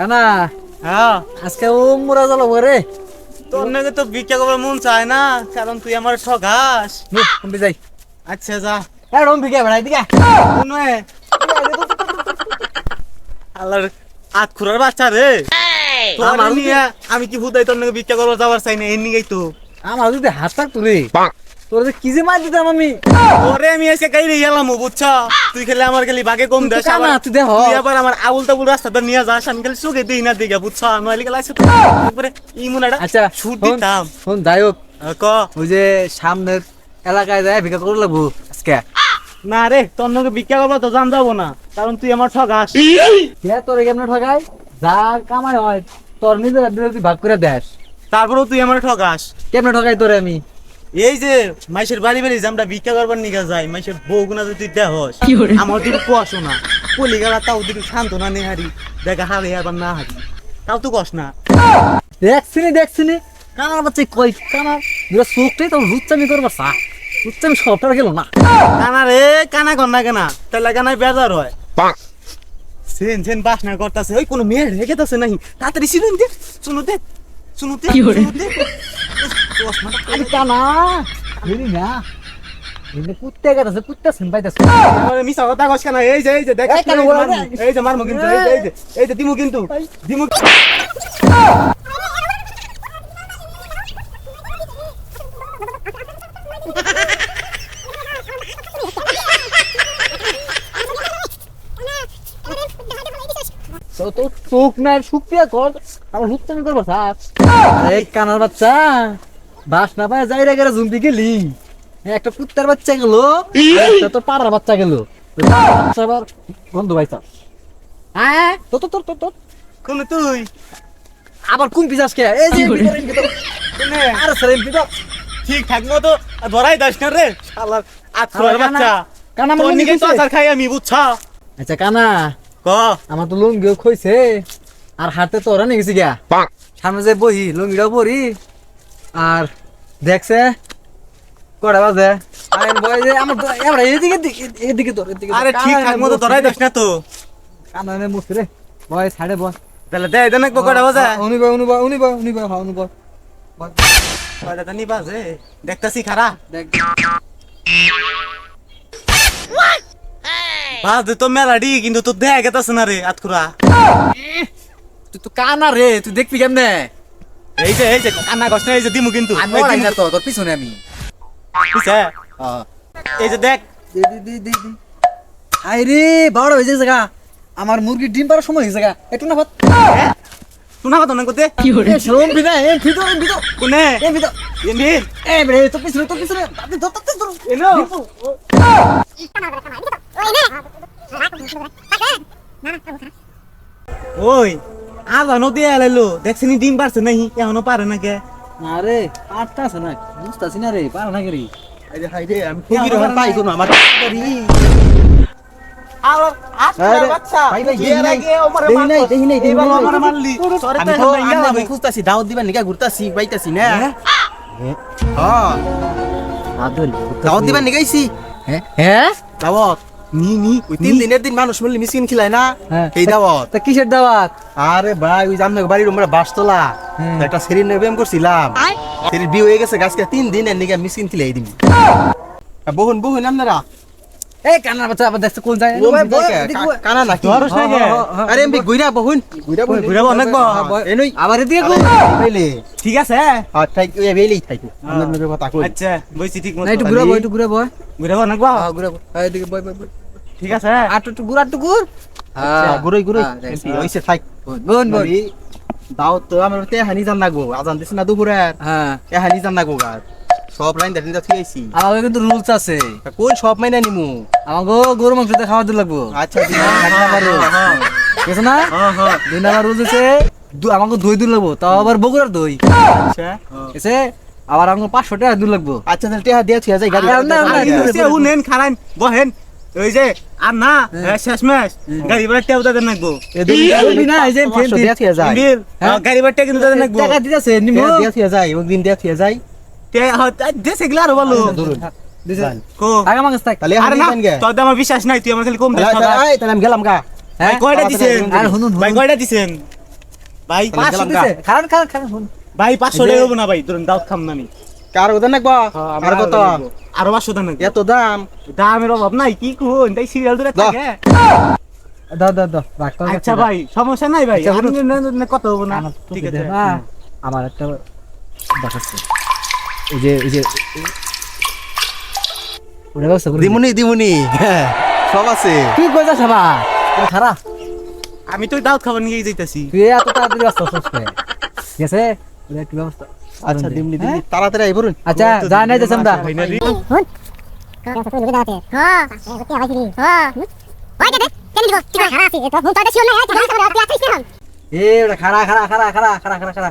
কানা হ্যাঁ। আজকে ও মুরা জ্বালো রে। তোর নাকি তো ভিক্ষা করবার মন চায় না কারণ তুই আমার ঠগাস যাই। আচ্ছা যা। এ রম ভিগে বেড়াই দিকে। আল্লাহর আত খুরার বাচ্চা রে। আমার নিয়ে আমি কি ভূতাই তোর নাকি ভিক্ষা করবার যাবার চাই না এর নিগেই তো। আমার যদি হাত থাকতো রে তোর যে কি যে মার দিতাম আমি। ওরে আমি এসে গাইরে গেলাম বুঝছ? তুই খেলে আমার খালি বাগে কম দেশ কানা, আবার- তুই দেখ। তুই আবার আমার আবুল তাবুল রাস্তাটা নিয়ে যাস আমি খালি চোখে দিই না দিকে বুঝছ? নইলে গেলে আসে একবারে ইমুন একটা আচ্ছা ছুট দিতাম। শোন যাই হোক। ক? ওই যে সামনের এলাকায় যায় ভিক্ষা করে লাগবো আজকে। না রে তোর নাকি ভিক্ষা করব তো জান যাব না। কারণ তুই আমার ঠগাস। কে তোর কেমনে ঠকাই যা কামাই হয় তোর নিজের ভাগ করে দেস। তারপরেও তুই আমার ঠগাস। কেমনে ঠকাই তোরে আমি? এই যে মাইসের বাড়ি বাড়ি যে আমরা ভিক্ষা করবার নিকা যাই মাইসের বউ গুনা যদি দেহস আমার দিকে কুয়াশো না। পলি গেলা তাও দিকে শান্ত না নেহারি দেখা হারে আবার না হারি। তাও তো কস না। দেখছিনি দেখছিনি? কানার বাচ্চা কই? কানার? দুটা চোখটাই তো লুচ্চামি করবার চা। লুচ্চামি সবটা গেল না। কানা রে কানা কর না কেনা। তাহলে কানায় বেজার হয়। সেন সেন বাসনা করতেছে। ওই কোনো মেয়ে রেখেতেছে নাহি তাড়াতাড়ি সিনুন দে। শুনো দে। শুনো দে। শুনো দে। চশমাটা না। কুত্তে গেছে কুত্তে কথা কেন? এই যে এই যে দেখ এই কেন বলে না? এই যে মারমু কিন্তু এই যে এই যে দিমু কিন্তু দিমু। তো তো চোখ নাই শুকিয়ে কর। আমার চা কানার বাচ্চা। বাস না পায় যাই রে গেলে জুমটি গেলি। এই একটা কুত্তার বাচ্চা গেল একটা তো পাড়ার বাচ্চা গেল। আবার বন্ধু ভাইসা হ্যাঁ তো তো তো তো কোন তুই? আবার কোন পিসাস কে এই যে আরে স্যার এমপি তো। ঠিক থাক মতো ধরাই দাস না রে শালার বাচ্চা। কানা মনে। আচার খাই আমি বুঝছা? আচ্ছা কানা। ক? আমার তো লুঙ্গিও খইছে আর হাতে তো ওরা নিয়ে গেছি গা সামনে যে বহি লুঙ্গিটাও পরি। আর দেখছে? কটা বাজে? আইন বয় যে আমার তো- এবার এদিকে এদিকে- এদিকে এদিকে আরে ঠিক থাক মতো ধরাই দাস না তো। কানে মুছতে রে। বয় সাইডে বয়। তাহলে দে দেন এক কটা বাজা? উনি বয় উনি বয় উনি বয় উনি বয় হ্যাঁ উনি বয়। কয়টা জানি বাজে? দেখতাছি খারা। দেখ। বাজে তো মেলাডি কিন্তু তো দেখ গেতাছে না রে আতকুরা। তুই তো কানা রে তুই দেখবি কেমনে? এই যে এই যে কান্না কষ্ট এই যে দিমু কিন্তু। আমি ওরাই দিমু। না তো তোর পিছনে আমি। বুঝছে? হ্যাঁ। এই যে দেখ। দে দে দে দে দে। হাই রে বড় হয়েছে জায়গা আমার মুরগির ডিম পাড়ার সময় হয়েছে জায়গা একটু না ভাত। শোনা কথা না করতে। এ শোন বিনা এ ভিতর এ ভিতর কোনে? এ ভিতর এমনি এ বে তো পিছনে তো পিছনে। আপনি ধর ধর ধর এনো? ওই। আজানো দিয়ে এলাইলো। দেখছিনি ডিম পারছে নাহি এখনও পারে না কে না রে পাটটা আছে না। বুঝতাছি না রে পার না করি আরে হাই রে আমি ফুকির ওখানে পাইছো না আমার। খুঁজতাছি দাওয়াত দিবার হ্যাঁ? হ্যাঁ। নিগাইছি হ্যাঁ হ্যাঁ? দাওয়াত। নি নি ওই তিন দিনের দিন মানুষ মিলে মিসকিন খিলায় না? হ্যাঁ। এই দাওয়াত। তা কিসের দাওয়াত? আরে ভাই ওই জামনে বাড়ির আমরা বাসতলা। হ্যাঁ। একটা সেরির নিয়ে ব্যায়াম করছিলাম। সেরির বিয়ে হয়ে গেছে গাছকে তিন দিনের নিকা মিসকিন খিলাই দিবি। বহুন বহুন আপনারা এই কান্নার বাচ্চা আবার দেখতে কোন যায় কানা নাকি? ধরস না কে? আরে এমবি গুইরা বহুন। গুইরা বহুন ঘুরাবো অনেক। এনেই। আবার এদিকে কোন পেলে ঠিক আছে? আর তাই ওই বেলেই থাকো আমরা নবে কথা কই। আচ্ছা বইছি ঠিক মতো না একটু ঘুরাবো একটু ঘুরাবো ঘুরাবো অনেক বড়। হ্যাঁ হ্যাঁ এদিকে বয় বয় ঠিক আছে? আর একটু ঘুর একটু ঘুর। আচ্ছা, গুরুই গুরুই হ্যাঁ, হইছে থাক বোন বোন দাওয়াত তো আমার তে হানি জান লাগবো। আজান দিছ না দুপুরে হ্যাঁ। এ হানি জান লাগবো গার সব লাইন দেখি যা থিয়েছি আমাকে কিন্তু রুলস আছে। কোন সব মাইনা নিমু? আমাকে গরু মাংস দিয়ে খাওয়া দিতে লাগবো। আচ্ছা দিন এক ঠিক না? হ্যাঁ হ্যাঁ। দুই নাম্বার রুলস আছে দু- আমাকে দই দূর লাগবো তাও আবার বগুড়ার দই। আচ্ছা। আছে আবার আমাকে পাঁচশো টাকা দূর লাগবো। আচ্ছা তাহলে টেহা দিয়া থিয়া যাই গাড়ি আর না, না, আরে, না, সে উনেন খারান বহেন ওই যে আর না শেষ ম্যাচ গাড়ি ভাড়া টেউ তাদের নাকবো না এই যে যায় হ্যাঁ? গাড়ি ভাড়া কিন্তু তাদের নাকবো টাকা দিতেছে নিমো। দিয়া থিয়া যায় একদিন দিয়া থিয়া যায় দেশে গেলে আরও ভালো। কো। টাকা মাগাস থাক তাহলে আরে না তোর আমার বিশ্বাস নাই তুই আমার খালি কম দেশ তাহলে তাহলে আমি গেলাম গা। ভাই কয়টা দিছেন? আর হুনুন ভাই কয়টা দিছেন? ভাই তাহলে পাঁচশো গেলাম দিছে। খারান খারান খারান শুন ভাই পাঁচশো এই যে- টাকা হব না ভাই ধরুন দাও খাম না আমি। কার ওদের নাকবা? আর কত আরও পাঁচশো দেন নাকি? এত দাম? দামের অভাব নাই কি কোন তাই সিরিয়াল ধরে থাকে। দাও দাও দাও রাখ আচ্ছা ভাই সমস্যা নাই ভাই। আচ্ছা, কত হব না। ঠিক আছে। আমার একটা দেখাচ্ছে। এই যে এই যে। দিমুনি দিমুনি হ্যাঁ, সব আছে কি কইছা সবা তুমি খারাপ আমি তো দাওয়াত খাবার নিয়ে যাইতাছি তুই এত তাড়াতাড়ি ব্যস্ত হচ্ছিস কে? ওটা একটু ব্যবস্থা আচ্ছা দিমনি হ্যাঁ? দিমনি তাড়াতাড়ি আই বলুন আচ্ছা যা নাই যাচ্ছি আমরা। এ ওটা খাড়া খাড়া খাড়া খাড়া খাড়া খাড়া খাড়া তুই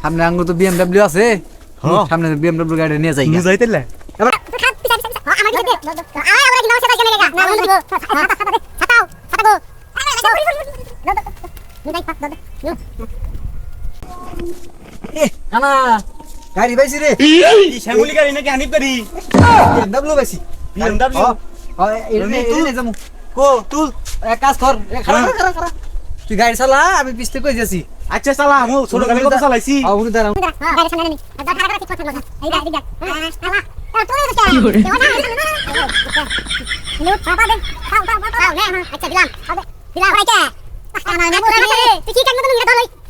সামনে আঙ্গুর তো বিএমডব্লিউ আছে হ্যাঁ। সামনে বিএমডব্লিউ গাড়ি নিয়ে যাই নিয়ে যাইতেলে এ কানা গাড়ি পাইছি রে এই শ্যামলি গাড়ি নাকি আনিব গাড়ি বিএমডব্লিউ পাইছি বিএমডব্লিউ কো তুল এক কাজ কর তুই গাড়ি চালা আমি পিছতে কই যাচ্ছি আচ্ছা চালা আমি ছোট গাড়ি কথা চালাইছি আমি দাঁড়াও গাড়ি সামনে নি দাঁড়া দাঁড়া ঠিক থাকল এই গাড়ি দেখ চালা আচ্ছা দিলাম দিলাম ভাই কে তুই কি কাম করছিস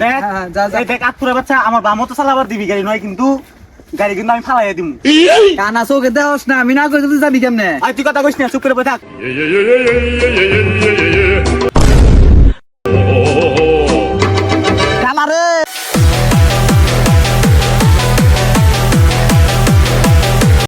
দেখ আটপুরা বাচ্চা আমার বামও তো চালাবার দিবি গাড়ি নয় কিন্তু গাড়ি কিন্তু আমি ফালাইয়া দিমু কানা চোখে দেওস না আমি না তুই যাবি কেমনে আর তুই কথা কইস না চুপ করে থাক